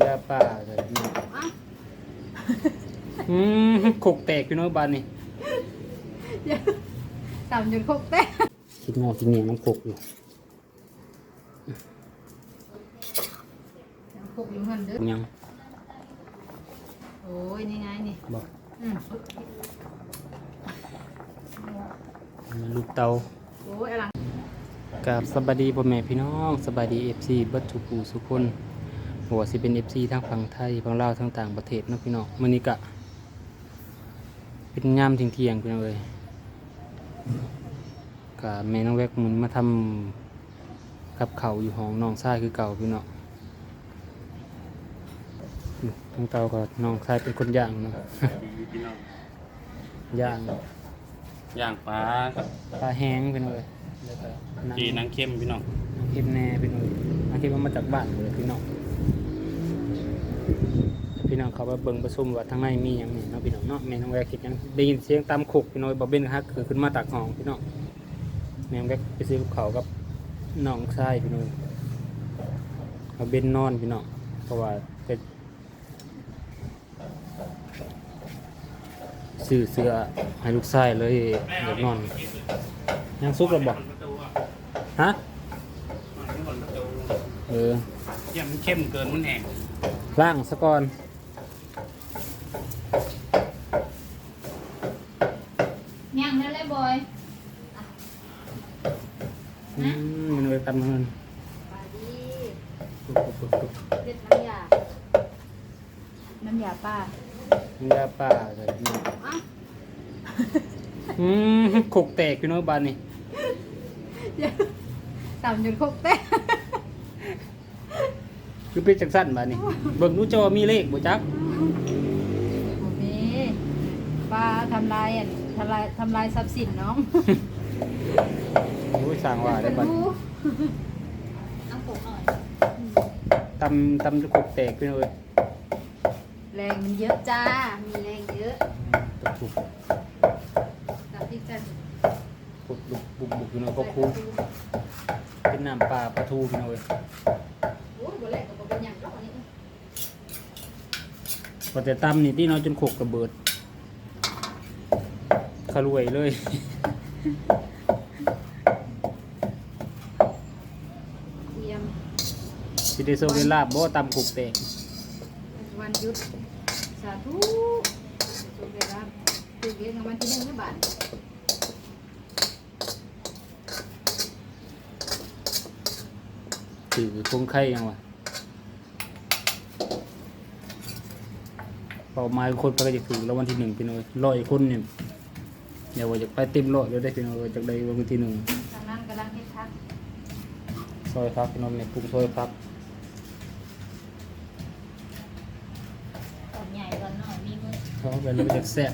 ยาป่าเลยพี่น้องเอ้าอืมขกแตกพี่น้องบ้านนี่ต่ำจนคกเต้คิดงอคิดเหนียงน้ำขกอยู่คกอยู่หันเด้อยังโอ้ยนี่ไงนี่บอกอืมลูกเตาโอ้ยอลังกับสบายดีพ่อแม่พี่น้องสบายดีเอฟซีเบิร์ตทุกผู้สุกคน หัวสิเป็นเอฟซีทั้งฝั่งไทยฝั่งลาวทั้งต่างประเทศเนาะพี่น้องมื้อนี้กะเป็นยามเที่ยงๆพี่น้องเอ้ยกะแม่น้องแวกหมุนมาทำกับเขาวอยู่ห้องน้องชายคือเก่าพี่น้องอืมทั้งเตาก็น้องชายเป็นคนย่างเนาะพี่น้องย่างย่างปลาครับปลาแห้งพี่น้องเอ้ยแล้วก็จีนังเข้มพี่น้องน้ำเค็มแน่พี่น้องน้ำเค็มมันมาจากบ้านเลยพี่น้อง พี่น้องเขาไปเบิ่งประชุมว่าทางในมีอย่างนี้เนาะพี่น้องเนาะแม่น้องแวกคิดหยังได้ยินเสียงตามขกพี่น้องบ่เบนฮักคือขึ้นมาตักห้องพี่น้องแม่น้องแวกไปซื้อกับเขาวกับน้องชายพี่น้องเอาเบนนอนพี่น้องเพราะว่าจะซื้อเสื้อให้ลูกชายเลยเดี๋ยวนอนยังซุกระบอกฮะเออเยี่ยมนเข้มเกินมันแห้งล่างสะก่อน ย่างนั่นเลยบอย อื มมันไปตำเงินมาดีปุ๊บปุ๊บปุ๊บปุ๊บเด็ดน้ำยาน้ำยาป้ามียาป่าเลยพี่น้องเอ้าอืมขกแตกพี่น้องบ้านนี่ต่ำจนคกเต้คือเป็นจังสั้นบ้านนี่เบิ่งดูจอมีเลขบ่จักโอเคป้าทำลายอะทำลายทำลายทรัพย์สินน้อง โอ้ยสร้างว่าได้บ้าน น้ำปกหน่อย ตำตำจะขกแตกพี่น้องเอ้ยแรงมันเยอะจ้า มีแรงเยอะตะปุบตับพริกจันปุบบุบบุบบุบพี่น้องก็คูเป็นน้ำปลาปลาทูพี่น้องเอ้ยโอ้ยบ่แรกก็บ่เป็นหยังหรอกอันนี้พอแต่ตำนี่ที่น้อยจนขกกระเบิดขรวยเลย เทียม สิได้โซเวลาบบ่ตำขกแตกวันหยุดสาธุสุขเวลาตื่นเย็นกับวันที่หนึ่งนะบาทถือคงไข่ยังวะเป่าไม้คนไปก็จะถือแล้ววันที่หนึ่งพี่น้อยร้อยคนเนี่ยเดี๋ยวว่าจะไปเต็มร้อยเลยได้พี่น้อยจากใดวันที่หนึ่งทางนั้นกำลังเฮ็ดพักซอยพักพี่น้อยเนี่ยปรุงซอยพัก ตอนใหญ่ตอนน้อยมีมือ เขาไปแล้วมันจะแซ่บ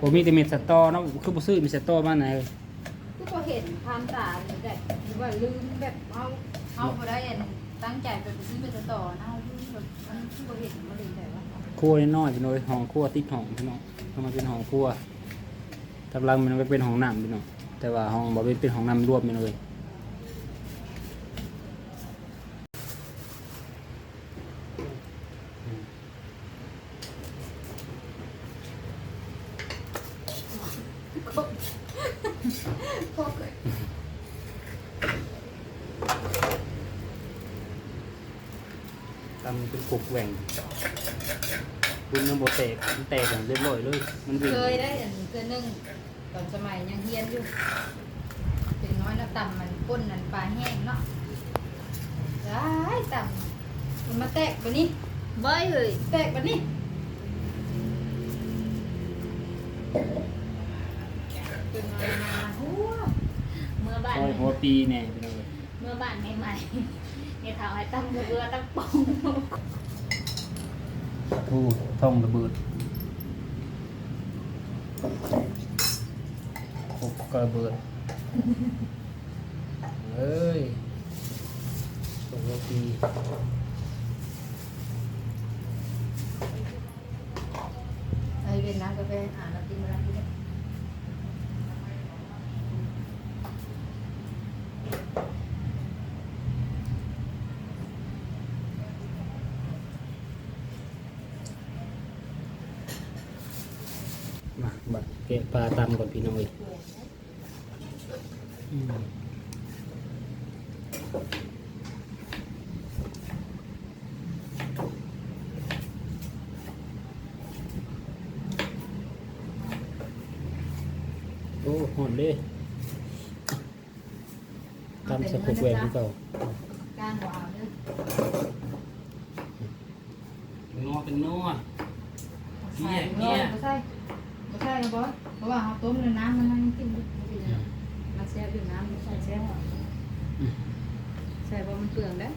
ผมมีแต่เม็ดสตอเนาะคือบ่ซื้อมีสตอมาไหนก็พอเห็นความตาหรือแบบหรือว่าลืมแบบเอาเอาบ่ได้อันตั้งใจไปซื้อไปต่อนะเอาลืมแบบมันคือบ่เห็นมันเลยแบบว่าครัวน้อยๆพี่น้อยห้องครัวติดห้องพี่น้องทำมาเป็นห้องครัวทำรังมันก็เป็นห้องน้ำพี่น้องแต่ว่าห้องบ่เป็นเป็นห้องน้ำรวมพี่น้อย ทำเป็นกุกแหว่งคุณยังโบแตกมันแตกอย่างเรียบร้อยเลย มันวิ่งเคยได้อันเทื่อนึงตอนสมัยยังเฮียนอยู่ เป็นน้อยแล้วต่ำมันก้นนั่นปลาแห้งเนาะได้ต่ำมันมาแตกบัดนี้บอยเฮ้ยแตกบัดนี้เป็น ปีแน่พี่น้องเอ้ยเมื่อบ้านใหม่ๆเนี่ยเท่าให้ตั้งเรือตั้งปองทูท่องระเบิดคกกระเบิดเอ้ยซอยหัวปีไอเป็นน้ำกาแฟอ่านแล้วกินมาแล้วกินแล้ว แกะปลาตำก่อนพี่น้อยอืมโอ้หอนเด้ตำสะกุกแหวนที่เก่างหัวเอาเด้อ เป็นนัวเป็นนัว ใส่ลงบ่ใส่บ่ใส่นะบอสเพราะว่าเฮาต้มในน้ำมันนั่งกินอยู่มันแซ่บอยู่น้ำมันใส่แซ่บใส่บ่ มันเปลืองเด้อ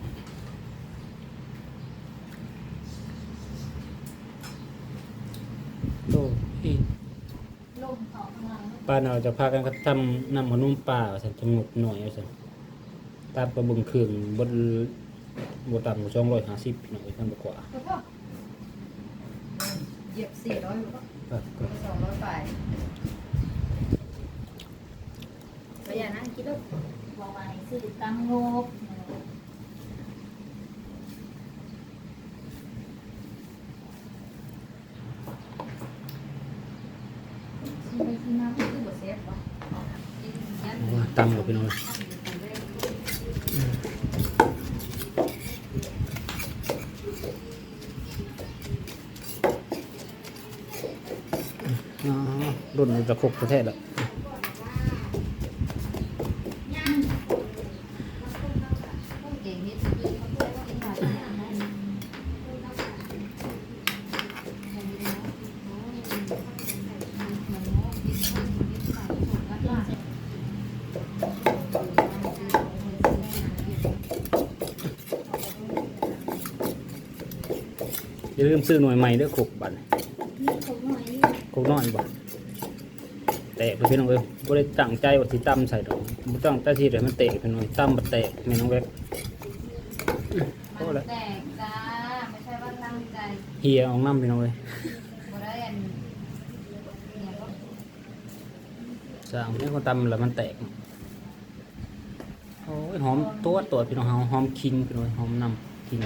โอ้อีลมเขากำลังป้าเราจะพากันก็ทำน้ำมันนุ่มปลาสันจมูกหน่อยเอาสันตามประบึงเครื่องบนบนต่ำกว่าสองร้อยห้าสิบหน่อยท่านบอกว่าแล้วก็เหยียบ400แล้วก็ครับก็200ไปก็อย่านั่งคิดลูกบอกว่าให้ซื้อตำโงก ซื้อไปซื้อมาก็คือบ่แซ่บบ่ เอาว่า ตำกับพี่น้อยอ๋อรุ่นนี้ตะครบประเทศละ เก่งนิดนึงกินหน่อยนะ อย่าลื มซื้อหน่วยใหม่เด้อขบบัตรนี่เขาหน่อยนี่ขบน้อยบ่แตกไปพี่น้องเอ้ยบ่ได้ตั้งใจว่าสิตำใส่ดอกบ่ต้องแต่ที่เดี๋ยวมันแตกพี่น้อยตำบ่แตกแม่น้องแวกมันแตกจ้าไม่ใช่ว่าตั้งใจเฮียออกน้ำพี่น้องเอ้ยบ่ได้อันเนี่ยก็สร้างเนี่ยคนตำแล้วมันแตกโอ้ยหอมตัวตัวพี่น้องเฮาหอมคิงพี่น้องหอมนำคิง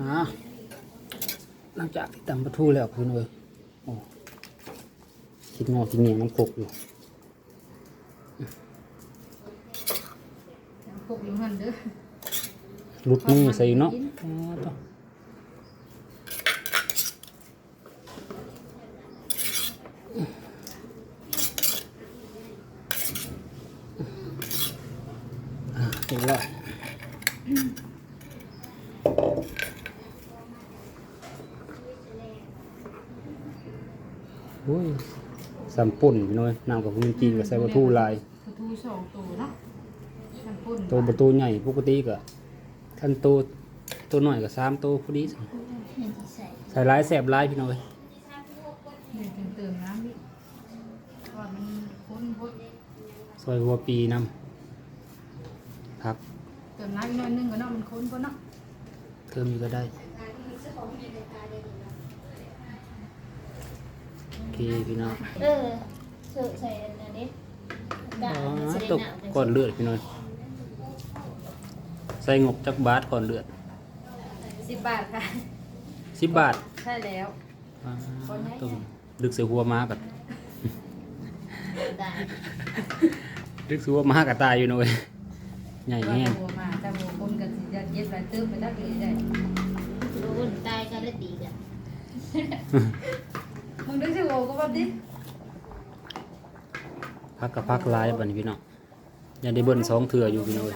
อ่าหลังจากที่ตำปลาทูแล้วพี่น้องเอ้ยโอ้คิดงอคิดเงียงน้ำกกอยู่พวกอยู่หันเด้อหลุดมือใส่เนาะอ๋อต่ออะเรียบร้อย อ้ยสามปุ่นพี่น้อยน้ำกับคุณจีนกับใส่ปลาทูลายคือทูสองตัวเนาะมันปุ่นตัวประตูใหญ่ปกติก็ท่านตัวตัวหน่อยก็สามตัวพอดีเห็นที่ใส่ใส่ร้ายแสบร้ายพี่น้อยนี่เติมเติมน้ำนี่เพราะว่ามันข้นพดซอยหัวปีน้ำพักเติมน้ำอีกหน่อยนึงก็เนาะมันข้นพดเนาะเติมอีกก็ได้โอเค พี่น้องเออเสือใส่อันนี้กะอ๋อใส่ตกหนาวก่อนเลือดพี่น้อยใส่งบจักบาทก่อนเลือดสิบบาทค่ะ สิบบาทใช่แล้ว อ่าต้องดึกเสียหัวม้ากับได้ดึกเสียหัวม้ากับตายอยู่หน่อยใหญ่ว่าแห้งจะบัวมาจะบัวคนกันสิจะเย็ดไปเติมไปได้เลยได้รู้นตายก็ได้ตีกัน มึงดึงสิโอก็แบบนี้พักกับพักร้ายบัดนพี่น้องยังได้เบิ้ลสองเถื่ออยู่พี่น้อย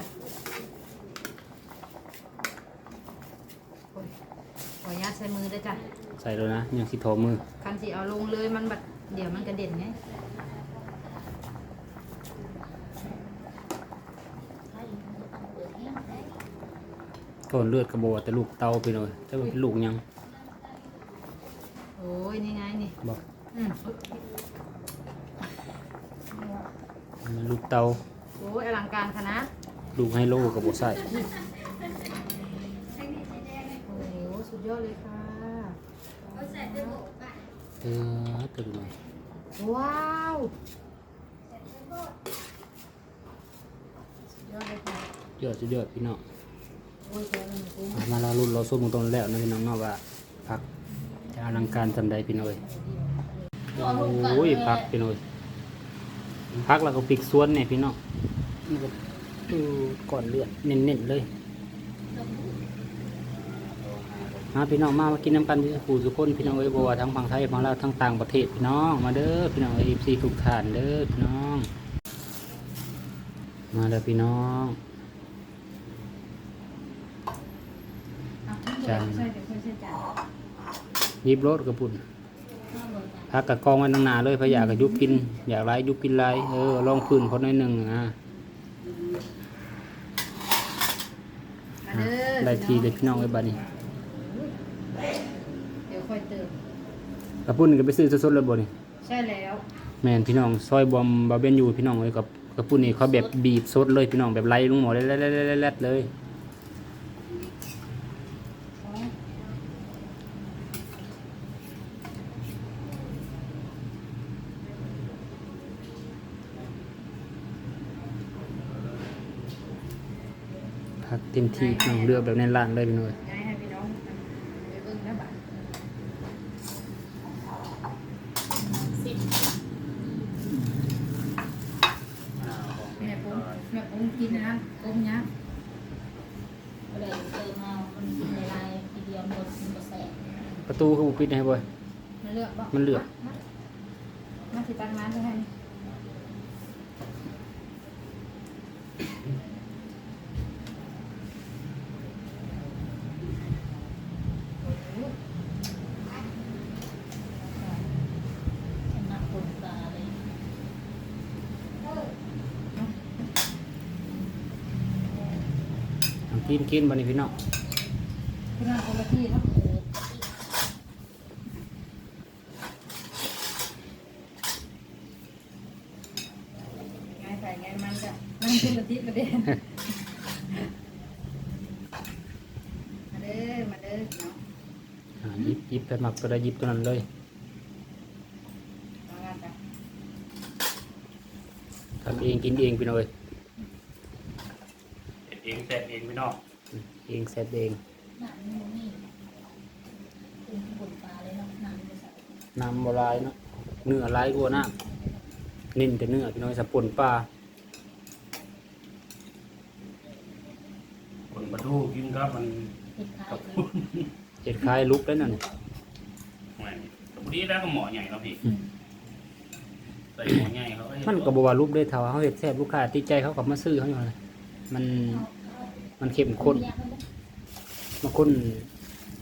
ขออนุญาตใช้มือด้วยจ้ะ ใส่แล้วนะยังสิโทอมือ คันสิเอาลงเลยมันแบบเดี๋ยวมันกระเด็นไงก่อนเลือดกระโบแต่ลูกเตาพี่น้อยแต่ว่าเป็นลูกยังโอ้ ยนี่ไงนี่บอกอืมมันลูกเตาโอ้ยอลังการขนาดลูกไฮโลกระโบใส่โอ้โหสุดยอดเลยค่ะ เออตึงหน่อยว้าวสุดยอดเลยค่ะยอดสุดยอดพี่น้องโอ้ยเจอมันกุ้งอะมาเรารุ่นเราส้มตรงแล้วนะพี่น้องเนาะว่าพักใจ อลังการจำได้พี่น้อยโอ้ยพักพี่น้อยพักแล้วก็พริกสวนเนี่ยพี่น้องนี่ก็ดูก่อนเลือดเน้นๆเลยมาพี่น้องมามากินน้ำกันที่ผู้สุคนพี่น้องเอ้ยบัวาทั้งฝั่งไทยฝั่งลาวทั้งต่างประเทศพี่น้องมาเด้อพี่น้องเอฟซีทุกท่านเด้อพี่น้อง มาเด้อพี่น้องเอาใช่ใช่เดี๋ยวค่อยใช่จาน ยิบรถกระปุ่นพักกับกองไว้ตั้งนานเลยพะอยากกับยุบกิน อยากไรยุบกินไรเออลองพื้นคนหน่อยหนึ่งนะมาเด้อได้ทีเลยพี่น้องไว้บัดนี้เดี๋ยวค่อยเติมกระปุ่นก็ไปซื้อสดๆเลยบ่นี่ใช่แล้วแม่นพี่น้องซอยบอมบาเบนอยู่พี่น้องเลยกับกระปุ่นนี่เขาแบบบีบสดเลยพี่น้องแบบไล่ลงหมอแล่ๆๆๆๆเลย เต็มที่พี่น้องเลือกแบบในร้านเลยพี่น้องเอ้ยย้ายให้พี่น้องไปเบิ่งนะบัดสิบแม่ปุ้งแม่ปุ้งกินนะปุ้งยักษ์เลยเติมเอามันกินในลายทีเดียวหมดมันก็แสบประตูเขาบ่ปิดให้บ่อยมันเลือกบ่มันเลือกามาสิตักน้ำไปให้นี่ ชนะคนตาเลย เอา กินกินบัดนี้พี่น้องพี่น้องคนละที่เนาะไงใส่ไงมันจะมันคนละที่ประเด็นมาเด้อมาเด้อเนาะอ่าหยิบหยิบไปหมักตัวใดหยิบตัวนั้นเลยมากันจ้ะทำเองกินเองพี่น้อยเฮ็ด เองแซ่บเองพี่น้องเองเสร็จเองหนังมันนี่คุณคนตาเลยเนาะหนังมันใส่น้ำบลายเนาะเนื้อลายกว่าน้ำนิ่นแต่เนื้อพี่น้อยสะป่นปลาคนมาดูกินครับมันติดขายเลยเห็ดคล้ายลุกแล้วนั่นแหม่แต่พอดีแล้วก็หมอใหญ่เนาะพี่ใส่หมอใหญ่เขาก็เฮ็ดมันก็บว่าลุกได้เท่าเขาเห็ดแซ่บลูกค้าติดใจเขากลับมาซื้อเขาอยู่เลยมัน มันเข้มข้นบางคน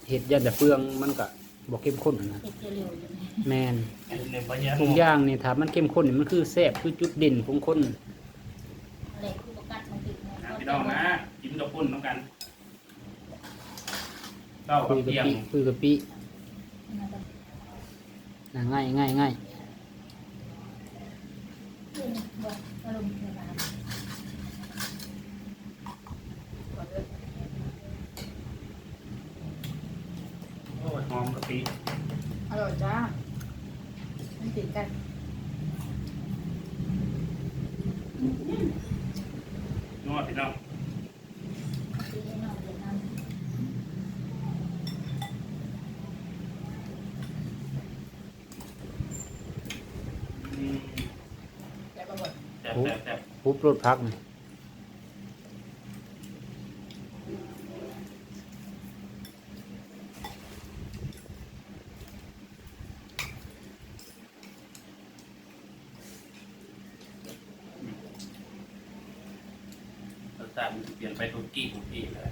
เห็ดยันแต่เปลืองมันก็บอกเข้มข้นนะเห็ดเร็วๆอยู่นี่แมนอันนี้บ่แย่ทุกอย่างนี่ถ้ามันเข้มข้นนี่มันคือแซ่บคือจุดเด่นของคนเหล็กคู่ประกัดมันติดนะพี่น้องนะกินกับปุ่นน้ำกันเต้ากัคุบยกับเทียมปีคุยกับปีนะง่ายง่ายง่าย อารมณ์ในร้าน โอ้ยหอมกะ ปิอร่อยจ้ามันติดกันนวดพี่น้องซื้อให้น้องเวียดนามอืมแต่ก็หมดแซ่บแซ่บแซ่บปุ๊บรถพักนี่าติมันเปลี่ยนไปทุกกี้ทุกกี้เลย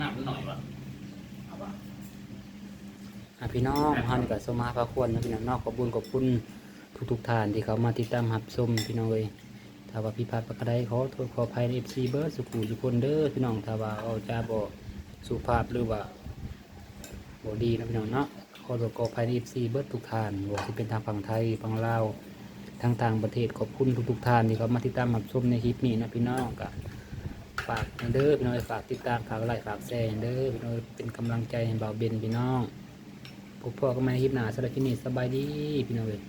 น้ำมันหน่อยวะเอาบ่อะพี่น้องเฮานี่ก็สมมาพระควรนะพี่น้องเนอกขอบคุญขอบคุณทุกทุกๆท่านที่เขามาติดตามรับชมพี่น้องเอ้ยถ้าว่าพี่พลาดประการใดขอโทษขออภัยใน FC เบิร์ดสุขุสุคนเด้อพี่น้องถ้าว่าเอาจาบ่สุภาพหรือว่าบ่ดีนะพี่น้องเนาะ ขอโทษขอภายในอีฟซีเบิร์ดทุกท่านบ่ว่าสิเป็นทางฝั่งไทยฝั่งลาวทางต่างประเทศขอบคุณทุกๆท่านที่เขามาติดตามรับชมในคลิปนี้นะพี่น้องกับฝากเด้อพี่น้องฝากติดตามฝากไลค์ฝากแชร์เด้อพี่น้องเป็นกำลังใจให้เบาเบนพี่น้องพบพ่อก็ม่ในคลิปหน้าสำหรับคลิปนี้สบายดีพี่น้องเลย